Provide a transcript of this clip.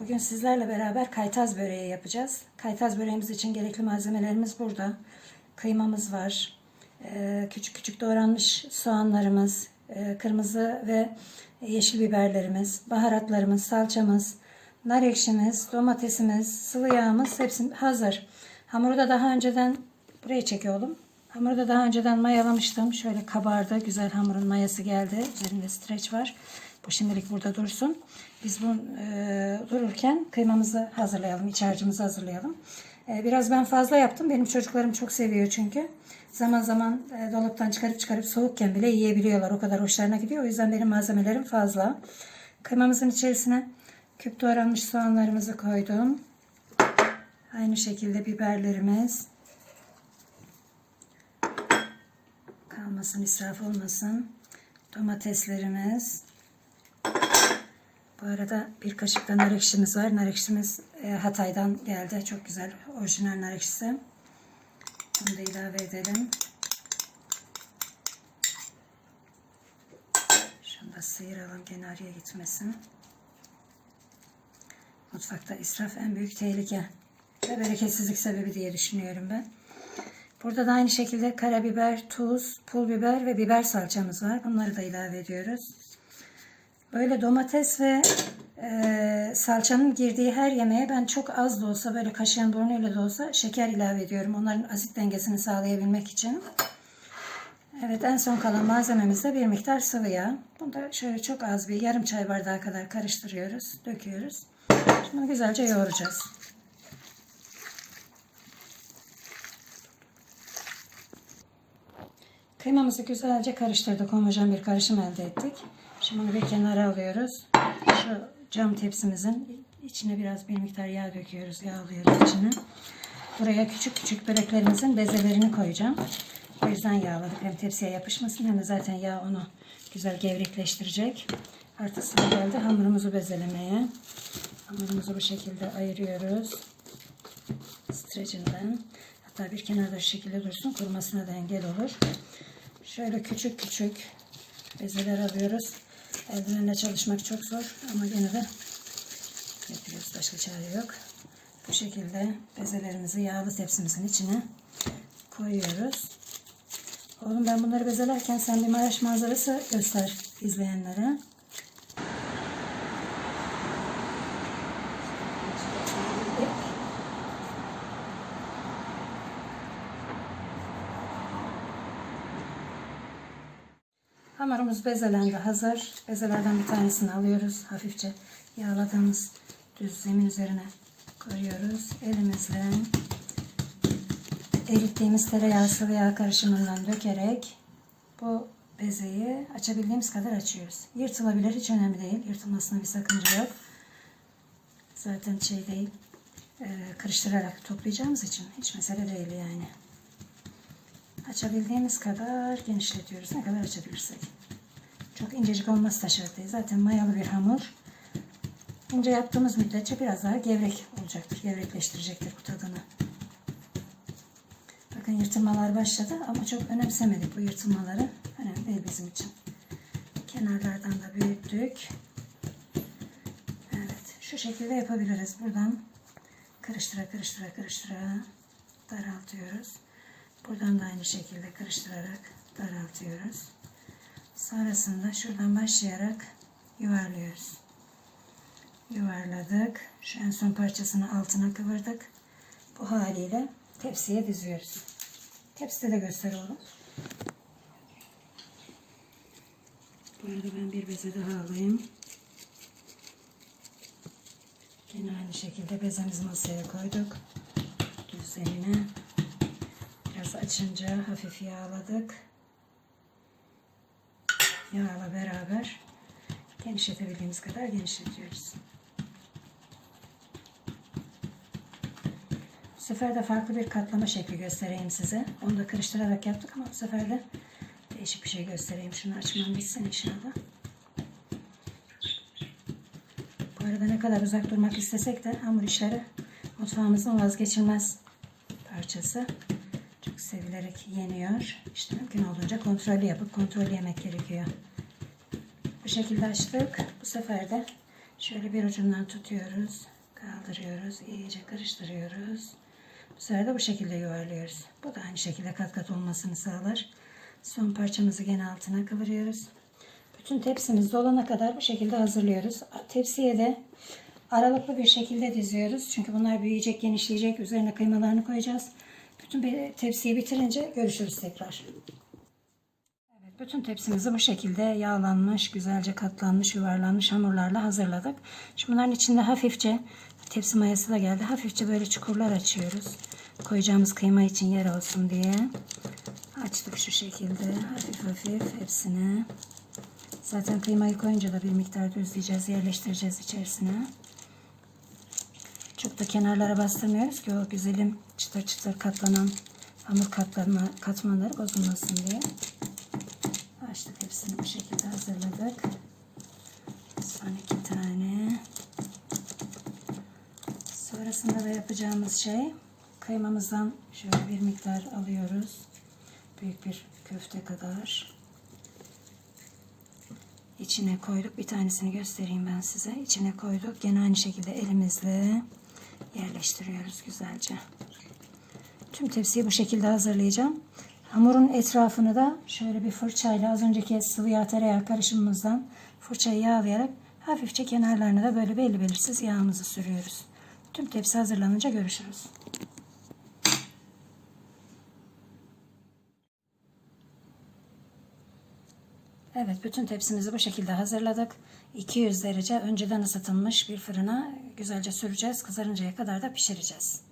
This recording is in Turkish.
Bugün sizlerle beraber kaytaz böreği yapacağız. Kaytaz böreğimiz için gerekli malzemelerimiz burada. Kıymamız var. Ee, Küçük küçük doğranmış soğanlarımız, e, kırmızı ve yeşil biberlerimiz, baharatlarımız, salçamız, nar ekşimiz, domatesimiz, sıvı yağımız hepsi hazır. Hamuru da daha önceden buraya çek oğlum. Hamuru da daha önceden mayalamıştım. Şöyle kabardı. Güzel hamurun mayası geldi. Üzerinde streç var. Bu şimdilik burada dursun. Biz bu e, dururken kıymamızı hazırlayalım. iç harcımızı hazırlayalım. E, biraz ben fazla yaptım. Benim çocuklarım çok seviyor çünkü. Zaman zaman e, dolaptan çıkarıp çıkarıp soğukken bile yiyebiliyorlar. O kadar hoşlarına gidiyor. O yüzden benim malzemelerim fazla. Kıymamızın içerisine küp doğranmış soğanlarımızı koydum. Aynı şekilde biberlerimiz. Kalmasın, israf olmasın. Domateslerimiz. Bu arada bir kaşık da nar ekşimiz var. Nar ekşimiz e, Hatay'dan geldi. Çok güzel. Orijinal nar ekşisi. Bunu da ilave edelim. Şunu da sıyıralım gene araya gitmesin. Mutfakta israf en büyük tehlike ve bereketsizlik sebebi diye düşünüyorum ben. Burada da aynı şekilde karabiber, tuz, pul biber ve biber salçamız var. Bunları da ilave ediyoruz. Böyle domates ve e, salçanın girdiği her yemeğe ben çok az da olsa böyle kaşığın burnuyla da olsa şeker ilave ediyorum. Onların asit dengesini sağlayabilmek için. Evet en son kalan malzememizde bir miktar sıvı yağ. Bunu da şöyle çok az bir yarım çay bardağı kadar karıştırıyoruz, döküyoruz. Şimdi güzelce yoğuracağız. Kıymamızı güzelce karıştırdık. Homojen bir karışım elde ettik. Şimdi bunu bir kenara alıyoruz. Şu cam tepsimizin içine biraz bir miktar yağ döküyoruz. Yağlıyoruz içine. Buraya küçük küçük böreklerimizin bezelerini koyacağım. O yüzden yağladık. Hem tepsiye yapışmasın hem de zaten yağ onu güzel gevrekleştirecek. Artık sıra geldi hamurumuzu bezelemeye. Hamurumuzu bu şekilde ayırıyoruz. Strecinden. Hatta bir kenarda şu şekilde dursun. Kurumasına da engel olur. Şöyle küçük küçük bezeler alıyoruz. Eldivenle çalışmak çok zor ama gene de yapıyoruz. Başka çare yok. Bu şekilde bezelerimizi yağlı tepsimizin içine koyuyoruz. Oğlum ben bunları bezelerken sen bir Maraş manzarası göster izleyenlere. Hamurumuz bezelendi hazır. Bezelerden bir tanesini alıyoruz. Hafifçe yağladığımız düz zemin üzerine koyuyoruz. Elimizle erittiğimiz tereyağı sıvı yağ karışımından dökerek bu bezeyi açabildiğimiz kadar açıyoruz. Yırtılabilir hiç önemli değil. Yırtılmasına bir sakınca yok. Zaten şey değil e, karıştırarak toplayacağımız için hiç mesele değil yani. Açabildiğimiz kadar genişletiyoruz. Ne kadar açabilirsek. Çok incecik olması da şart değil. Zaten mayalı bir hamur. İnce yaptığımız müddetçe biraz daha gevrek olacaktır. Gevrekleştirecektir bu tadını. Bakın yırtılmalar başladı ama çok önemsemedik bu yırtılmaları. Önemli değil bizim için. Kenarlardan da büyüttük. Evet. Şu şekilde yapabiliriz. Buradan karıştıra karıştıra karıştıra daraltıyoruz. Buradan da aynı şekilde karıştırarak daraltıyoruz. Sonrasında şuradan başlayarak yuvarlıyoruz. Yuvarladık. Şu en son parçasını altına kıvırdık. Bu haliyle tepsiye diziyoruz. Tepside de göster oğlum. Bu arada ben bir beze daha alayım. Yine aynı şekilde bezemizi masaya koyduk. Düz zemine. Biraz açınca hafif yağladık. Yağla beraber genişletebildiğimiz kadar genişletiyoruz. Bu sefer de farklı bir katlama şekli göstereyim size. Onu da karıştırarak yaptık ama bu sefer de değişik bir şey göstereyim. Şunu açmam bitsin inşallah. Bu arada ne kadar uzak durmak istesek de hamur işleri mutfağımızın vazgeçilmez parçası. Sevilerek yeniyor. İşte mümkün olduğunca kontrollü yapıp kontrollü yemek gerekiyor. Bu şekilde açtık. Bu sefer de Şöyle bir ucundan tutuyoruz. Kaldırıyoruz. iyice karıştırıyoruz. Bu sefer de bu şekilde yuvarlıyoruz. Bu da aynı şekilde kat kat olmasını sağlar. Son parçamızı gene altına kıvırıyoruz. Bütün tepsimiz dolana kadar bu şekilde hazırlıyoruz. Tepsiye de aralıklı bir şekilde diziyoruz. Çünkü bunlar büyüyecek, genişleyecek. Üzerine kıymalarını koyacağız. Bütün tepsiyi bitirince görüşürüz tekrar. Evet, bütün tepsimizi bu şekilde yağlanmış, güzelce katlanmış, yuvarlanmış hamurlarla hazırladık. Şimdi bunların içinde hafifçe tepsi mayası da geldi. Hafifçe böyle çukurlar açıyoruz. Koyacağımız kıyma için yer olsun diye. Açtık şu şekilde hafif hafif hepsini. Zaten kıymayı koyunca da bir miktar düzleyeceğiz, yerleştireceğiz içerisine. Da kenarlara bastırmıyoruz ki o güzelim çıtır çıtır katlanan hamur katlarına, katmanları bozulmasın diye. Açtık hepsini bu şekilde hazırladık. Son iki tane. Sonrasında da yapacağımız şey kıymamızdan şöyle bir miktar alıyoruz. Büyük bir köfte kadar. İçine koyduk. Bir tanesini göstereyim ben size. İçine koyduk. Gene aynı şekilde elimizle yerleştiriyoruz güzelce. Tüm tepsiyi bu şekilde hazırlayacağım. Hamurun etrafını da şöyle bir fırçayla az önceki sıvı yağ tereyağı karışımımızdan fırçayı yağlayarak hafifçe kenarlarına da böyle belli belirsiz yağımızı sürüyoruz. Tüm tepsi hazırlanınca görüşürüz. Evet, bütün tepsimizi bu şekilde hazırladık. 200 derece önceden ısıtılmış bir fırına güzelce süreceğiz. Kızarıncaya kadar da pişireceğiz.